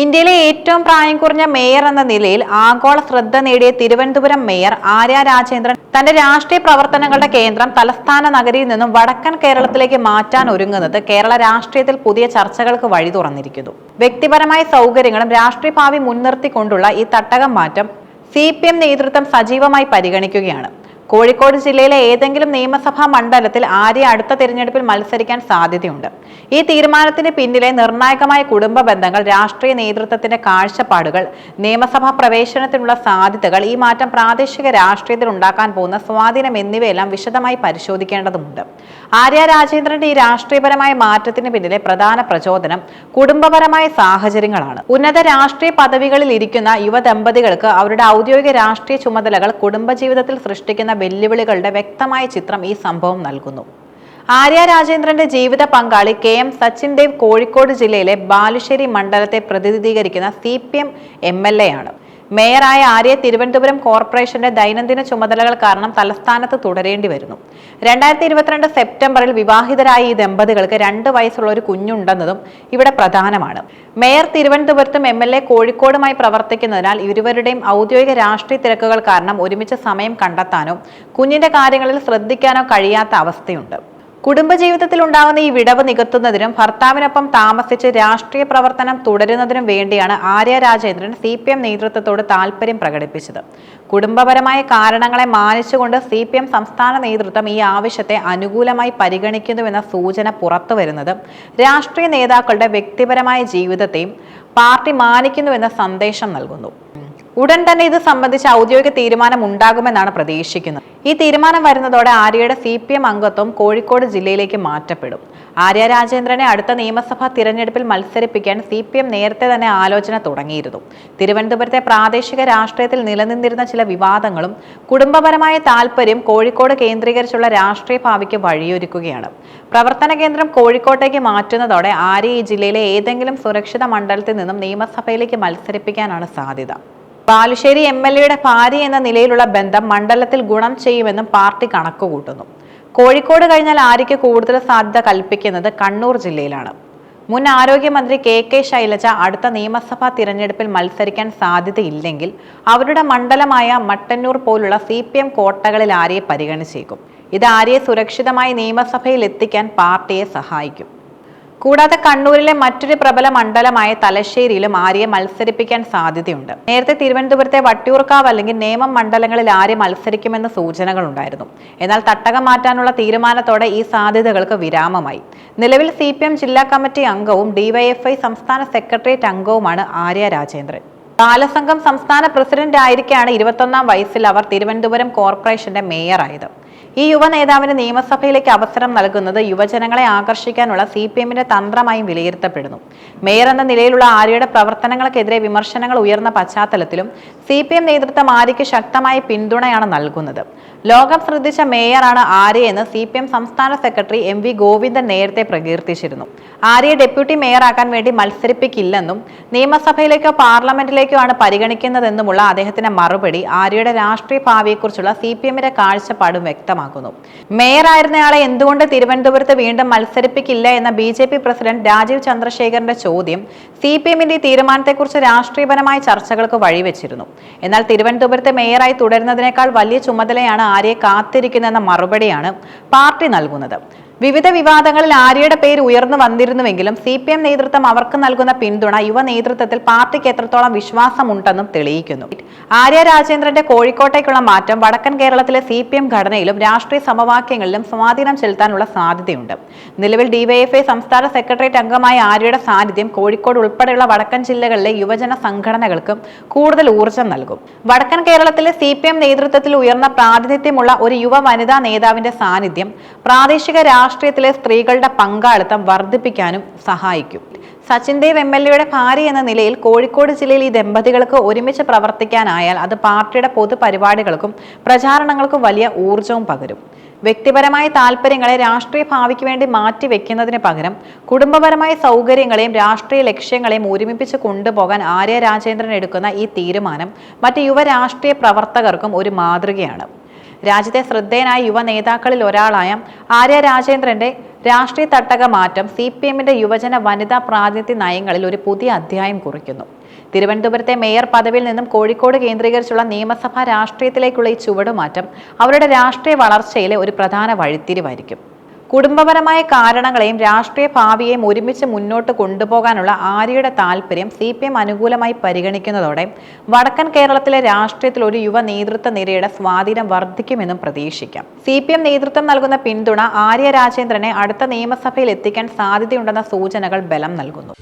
ഇന്ത്യയിലെ ഏറ്റവും പ്രായം കുറഞ്ഞ മേയർ എന്ന നിലയിൽ ആഗോള ശ്രദ്ധ നേടിയ തിരുവനന്തപുരം മേയർ ആര്യ രാജേന്ദ്രൻ തന്റെ രാഷ്ട്രീയ പ്രവർത്തനങ്ങളുടെ കേന്ദ്രം തലസ്ഥാന നഗരിയിൽ നിന്നും വടക്കൻ കേരളത്തിലേക്ക് മാറ്റാൻ ഒരുങ്ങുന്നത് കേരള രാഷ്ട്രീയത്തിൽ പുതിയ ചർച്ചകൾക്ക് വഴി തുറന്നിരിക്കുന്നു. വ്യക്തിപരമായ സൗകര്യങ്ങളും രാഷ്ട്രീയ ഭാവി മുൻനിർത്തിക്കൊണ്ടുള്ള ഈ തട്ടകം മാറ്റം സി പി എം നേതൃത്വം സജീവമായി പരിഗണിക്കുകയാണ്. കോഴിക്കോട് ജില്ലയിലെ ഏതെങ്കിലും നിയമസഭാ മണ്ഡലത്തിൽ ആര്യ അടുത്ത തിരഞ്ഞെടുപ്പിൽ മത്സരിക്കാൻ സാധ്യതയുണ്ട്. ഈ തീരുമാനത്തിന് പിന്നിലെ നിർണായകമായ കുടുംബ ബന്ധങ്ങൾ രാഷ്ട്രീയ നേതൃത്വത്തിന്റെ കാഴ്ചപ്പാടുകൾ നിയമസഭാ പ്രവേശനത്തിനുള്ള സാധ്യതകൾ ഈ മാറ്റം പ്രാദേശിക രാഷ്ട്രീയത്തിൽ ഉണ്ടാക്കാൻ പോകുന്ന സ്വാധീനം എന്നിവയെല്ലാം വിശദമായി പരിശോധിക്കേണ്ടതുണ്ട്. ആര്യ രാജേന്ദ്രന്റെ ഈ രാഷ്ട്രീയപരമായ മാറ്റത്തിന് പിന്നിലെ പ്രധാന പ്രചോദനം കുടുംബപരമായ സാഹചര്യങ്ങളാണ്. ഉന്നത രാഷ്ട്രീയ പദവികളിൽ ഇരിക്കുന്ന യുവദമ്പതികൾക്ക് അവരുടെ ഔദ്യോഗിക രാഷ്ട്രീയ ചുമതലകൾ കുടുംബജീവിതത്തിൽ സൃഷ്ടിക്കുന്ന വെല്ലുവിളികളുടെ വ്യക്തമായ ചിത്രം ഈ സംഭവം നൽകുന്നു. ആര്യ രാജേന്ദ്രന്റെ ജീവിത പങ്കാളി കെ എം സച്ചിൻ ദേവ് കോഴിക്കോട് ജില്ലയിലെ ബാലുശ്ശേരി മണ്ഡലത്തെ പ്രതിനിധീകരിക്കുന്ന C P M M L A ആണ്. മേയറായ ആര്യ തിരുവനന്തപുരം കോർപ്പറേഷന്റെ ദൈനംദിന ചുമതലകൾ കാരണം തലസ്ഥാനത്ത് തുടരേണ്ടി വരുന്നു. രണ്ടായിരത്തി ഇരുപത്തിരണ്ട് സെപ്റ്റംബറിൽ വിവാഹിതരായ ഈ ദമ്പതികൾക്ക് രണ്ട് വയസ്സുള്ള ഒരു കുഞ്ഞുണ്ടെന്നതും ഇവിടെ പ്രധാനമാണ്. മേയർ തിരുവനന്തപുരത്തും എം എൽ എ കോഴിക്കോടുമായി പ്രവർത്തിക്കുന്നതിനാൽ ഇരുവരുടെയും ഔദ്യോഗിക രാഷ്ട്രീയ തിരക്കുകൾ കാരണം ഒരുമിച്ച് സമയം കണ്ടെത്താനോ കുഞ്ഞിന്റെ കാര്യങ്ങളിൽ ശ്രദ്ധിക്കാനോ കഴിയാത്ത അവസ്ഥയുണ്ട്. കുടുംബജീവിതത്തിൽ ഉണ്ടാകുന്ന ഈ വിടവ് നികത്തുന്നതിനും ഭർത്താവിനൊപ്പം താമസിച്ച് രാഷ്ട്രീയ പ്രവർത്തനം തുടരുന്നതിനും വേണ്ടിയാണ് Arya Rajendran C P M നേതൃത്വത്തോട് താല്പര്യം പ്രകടിപ്പിച്ചത്. കുടുംബപരമായ കാരണങ്ങളെ മാനിച്ചുകൊണ്ട് സി പി എം സംസ്ഥാന നേതൃത്വം ഈ ആവശ്യത്തെ അനുകൂലമായി പരിഗണിക്കുന്നുവെന്ന സൂചന പുറത്തു വരുന്നത് രാഷ്ട്രീയ നേതാക്കളുടെ വ്യക്തിപരമായ ജീവിതത്തെയും പാർട്ടി മാനിക്കുന്നുവെന്ന സന്ദേശം നൽകുന്നു. ഉടൻ തന്നെ ഇത് സംബന്ധിച്ച് ഔദ്യോഗിക തീരുമാനം ഉണ്ടാകുമെന്നാണ് പ്രതീക്ഷിക്കുന്നത്. ഈ തീരുമാനം വരുന്നതോടെ ആര്യയുടെ സി പി എം അംഗത്വം കോഴിക്കോട് ജില്ലയിലേക്ക് മാറ്റപ്പെടും. ആര്യ രാജേന്ദ്രനെ അടുത്ത നിയമസഭാ തിരഞ്ഞെടുപ്പിൽ മത്സരിപ്പിക്കാൻ സി പി എം നേരത്തെ തന്നെ ആലോചന തുടങ്ങിയിരുന്നു. തിരുവനന്തപുരത്തെ പ്രാദേശിക രാഷ്ട്രീയത്തിൽ നിലനിന്നിരുന്ന ചില വിവാദങ്ങളും കുടുംബപരമായ താല്പര്യം കോഴിക്കോട് കേന്ദ്രീകരിച്ചുള്ള രാഷ്ട്രീയ ഭാവിക്ക് വഴിയൊരുക്കുകയാണ്. പ്രവർത്തന കേന്ദ്രം കോഴിക്കോട്ടേക്ക് മാറ്റുന്നതോടെ ആര്യ ഈ ജില്ലയിലെ ഏതെങ്കിലും സുരക്ഷിത മണ്ഡലത്തിൽ നിന്നും നിയമസഭയിലേക്ക് മത്സരിപ്പിക്കാനാണ് സാധ്യത. ബാലുശ്ശേരി എം എൽ എയുടെ ഭാര്യ എന്ന നിലയിലുള്ള ബന്ധം മണ്ഡലത്തിൽ ഗുണം ചെയ്യുമെന്നും പാർട്ടി കണക്കുകൂട്ടുന്നു. കോഴിക്കോട് കഴിഞ്ഞാൽ ആര്യയ്ക്ക് കൂടുതൽ സാധ്യത കൽപ്പിക്കുന്നത് കണ്ണൂർ ജില്ലയിലാണ്. മുൻ ആരോഗ്യമന്ത്രി കെ കെ ശൈലജ അടുത്ത നിയമസഭാ തിരഞ്ഞെടുപ്പിൽ മത്സരിക്കാൻ സാധ്യതയില്ലെങ്കിൽ അവരുടെ മണ്ഡലമായ മട്ടന്നൂർ പോലുള്ള സി പി എം കോട്ടകളിൽ ആര്യയെ പരിഗണിച്ചേക്കും. ഇത് ആര്യയെ സുരക്ഷിതമായി നിയമസഭയിൽ എത്തിക്കാൻ പാർട്ടിയെ സഹായിക്കും. കൂടാതെ കണ്ണൂരിലെ മറ്റൊരു പ്രബല മണ്ഡലമായ തലശ്ശേരിയിലും ആര്യെ മത്സരിപ്പിക്കാൻ സാധ്യതയുണ്ട്. നേരത്തെ തിരുവനന്തപുരത്തെ വട്ടിയൂർക്കാവ് അല്ലെങ്കിൽ നേമം മണ്ഡലങ്ങളിൽ ആര്യ മത്സരിക്കുമെന്ന സൂചനകളുണ്ടായിരുന്നു എന്നാൽ തട്ടകം മാറ്റാനുള്ള തീരുമാനത്തോടെ ഈ സാധ്യതകൾക്ക് വിരാമമായി. നിലവിൽ സി ജില്ലാ കമ്മിറ്റി അംഗവും ഡിവൈഎഫ്ഐ സംസ്ഥാന സെക്രട്ടേറിയറ്റ് അംഗവുമാണ് ആര്യ രാജേന്ദ്രൻ. ബാലസംഘം സംസ്ഥാന പ്രസിഡന്റ് ആയിരിക്കെയാണ് ഇരുപത്തൊന്നാം വയസ്സിൽ അവർ തിരുവനന്തപുരം കോർപ്പറേഷന്റെ മേയറായത്. ഈ യുവ നേതാവിന് നിയമസഭയിലേക്ക് അവസരം നൽകുന്നത് യുവജനങ്ങളെ ആകർഷിക്കാനുള്ള സി പി എമ്മിന്റെ തന്ത്രമായും വിലയിരുത്തപ്പെടുന്നു. മേയർ എന്ന നിലയിലുള്ള ആര്യയുടെ പ്രവർത്തനങ്ങൾക്കെതിരെ വിമർശനങ്ങൾ ഉയർന്ന പശ്ചാത്തലത്തിലും സി പി എം നേതൃത്വം ആര്യയ്ക്ക് ശക്തമായ പിന്തുണയാണ് നൽകുന്നത്. ലോകം ശ്രദ്ധിച്ച മേയറാണ് ആര്യ എന്ന് സി പി എം സംസ്ഥാന സെക്രട്ടറി എം വി ഗോവിന്ദൻ നേരത്തെ പ്രകീർത്തിച്ചിരുന്നു. ആര്യ ഡെപ്യൂട്ടി മേയറാക്കാൻ വേണ്ടി മത്സരിപ്പിക്കില്ലെന്നും നിയമസഭയിലേക്കോ പാർലമെന്റിലേക്കോ ആണ് പരിഗണിക്കുന്നതെന്നുമുള്ള അദ്ദേഹത്തിന്റെ മറുപടി ആര്യയുടെ രാഷ്ട്രീയ ഭാവിയെക്കുറിച്ചുള്ള സി പി എമ്മിന്റെ കാഴ്ചപ്പാടും വ്യക്തമാക്കുന്നു. മേയറായിരുന്നയാളെ എന്തുകൊണ്ട് തിരുവനന്തപുരത്ത് വീണ്ടും മത്സരിപ്പിക്കില്ല എന്ന B J P president Rajeev ചന്ദ്രശേഖരന്റെ ചോദ്യം സി പി എമ്മിന്റെ തീരുമാനത്തെക്കുറിച്ച് രാഷ്ട്രീയപരമായ ചർച്ചകൾക്ക് വഴിവെച്ചിരുന്നു. എന്നാൽ തിരുവനന്തപുരത്തെ മേയറായി തുടരുന്നതിനേക്കാൾ വലിയ ചുമതലയാണ് ആര്യയെ കാത്തിരിക്കുന്നെന്ന മറുപടിയാണ് പാർട്ടി നൽകുന്നത്. വിവിധ വിവാദങ്ങളിൽ ആര്യയുടെ പേര് ഉയർന്നു വന്നിരുന്നുവെങ്കിലും സി പി എം നേതൃത്വം അവർക്ക് നൽകുന്ന പിന്തുണ യുവ നേതൃത്വത്തിൽ പാർട്ടിക്ക് എത്രത്തോളം വിശ്വാസമുണ്ടെന്നും തെളിയിക്കുന്നു. ആര്യ രാജേന്ദ്രന്റെ കോഴിക്കോട്ടേക്കുള്ള മാറ്റം വടക്കൻ കേരളത്തിലെ സി പി എം ഘടനയിലും രാഷ്ട്രീയ സമവാക്യങ്ങളിലും സ്വാധീനം ചെലുത്താനുള്ള സാധ്യതയുണ്ട്. നിലവിൽ ഡിവൈഎഫ്ഐ സംസ്ഥാന സെക്രട്ടേറിയറ്റ് അംഗമായ ആര്യയുടെ സാന്നിധ്യം കോഴിക്കോട് ഉൾപ്പെടെയുള്ള വടക്കൻ ജില്ലകളിലെ യുവജന സംഘടനകൾക്കും കൂടുതൽ ഊർജം നൽകും. വടക്കൻ കേരളത്തിലെ സി പി എം നേതൃത്വത്തിൽ ഉയർന്ന പ്രാതിനിധ്യമുള്ള ഒരു യുവ വനിതാ നേതാവിന്റെ സാന്നിധ്യം പ്രാദേശിക രാഷ്ട്രീയത്തിലെ സ്ത്രീകളുടെ പങ്കാളിത്തം വർദ്ധിപ്പിക്കാനും സഹായിക്കും. സച്ചിൻ ദേവ് എം എൽ എയുടെ ഭാര്യ എന്ന നിലയിൽ കോഴിക്കോട് ജില്ലയിൽ ഈ ദമ്പതികൾക്ക് ഒരുമിച്ച് പ്രവർത്തിക്കാനായാൽ അത് പാർട്ടിയുടെ പൊതുപരിപാടികൾക്കും പ്രചാരണങ്ങൾക്കും വലിയ ഊർജവും പകരും. വ്യക്തിപരമായ താല്പര്യങ്ങളെ രാഷ്ട്രീയ ഭാവിക്ക് വേണ്ടി മാറ്റിവെക്കുന്നതിന് പകരം കുടുംബപരമായ സൗകര്യങ്ങളെയും രാഷ്ട്രീയ ലക്ഷ്യങ്ങളെയും ഒരുമിപ്പിച്ച് കൊണ്ടുപോകാൻ ആര്യ രാജേന്ദ്രൻ എടുക്കുന്ന ഈ തീരുമാനം മറ്റ് യുവ രാഷ്ട്രീയ പ്രവർത്തകർക്കും ഒരു മാതൃകയാണ്. രാജ്യത്തെ ശ്രദ്ധേയനായ യുവ നേതാക്കളിൽ ഒരാളായ ആര്യ രാജേന്ദ്രന്റെ രാഷ്ട്രീയ തട്ടക മാറ്റം സി പി എമ്മിന്റെ യുവജന വനിതാ പ്രാതിനിധ്യ നയങ്ങളിൽ ഒരു പുതിയ അധ്യായം കുറിക്കുന്നു. തിരുവനന്തപുരത്തെ മേയർ പദവിയിൽ നിന്നും കോഴിക്കോട് കേന്ദ്രീകരിച്ചുള്ള നിയമസഭാ രാഷ്ട്രീയത്തിലേക്കുള്ള ഈ ചുവടുമാറ്റം അവരുടെ രാഷ്ട്രീയ വളർച്ചയിലെ ഒരു പ്രധാന വഴിത്തിരിവായിരിക്കും. കുടുംബപരമായ കാരണങ്ങളെയും രാഷ്ട്രീയ ഭാവിയെയും ഒരുമിച്ച് മുന്നോട്ട് കൊണ്ടുപോകാനുള്ള ആര്യയുടെ താല്പര്യം സി പി എം അനുകൂലമായി പരിഗണിക്കുന്നതോടെ വടക്കൻ കേരളത്തിലെ രാഷ്ട്രീയത്തിൽ ഒരു യുവ നേതൃത്വ നിരയുടെ സ്വാധീനം വർദ്ധിക്കുമെന്നും പ്രതീക്ഷിക്കാം. സി പി എം നേതൃത്വം നൽകുന്ന പിന്തുണ ആര്യ രാജേന്ദ്രനെ അടുത്ത നിയമസഭയിൽ എത്തിക്കാൻ സാധ്യതയുണ്ടെന്ന സൂചനകൾ ബലം നൽകുന്നു.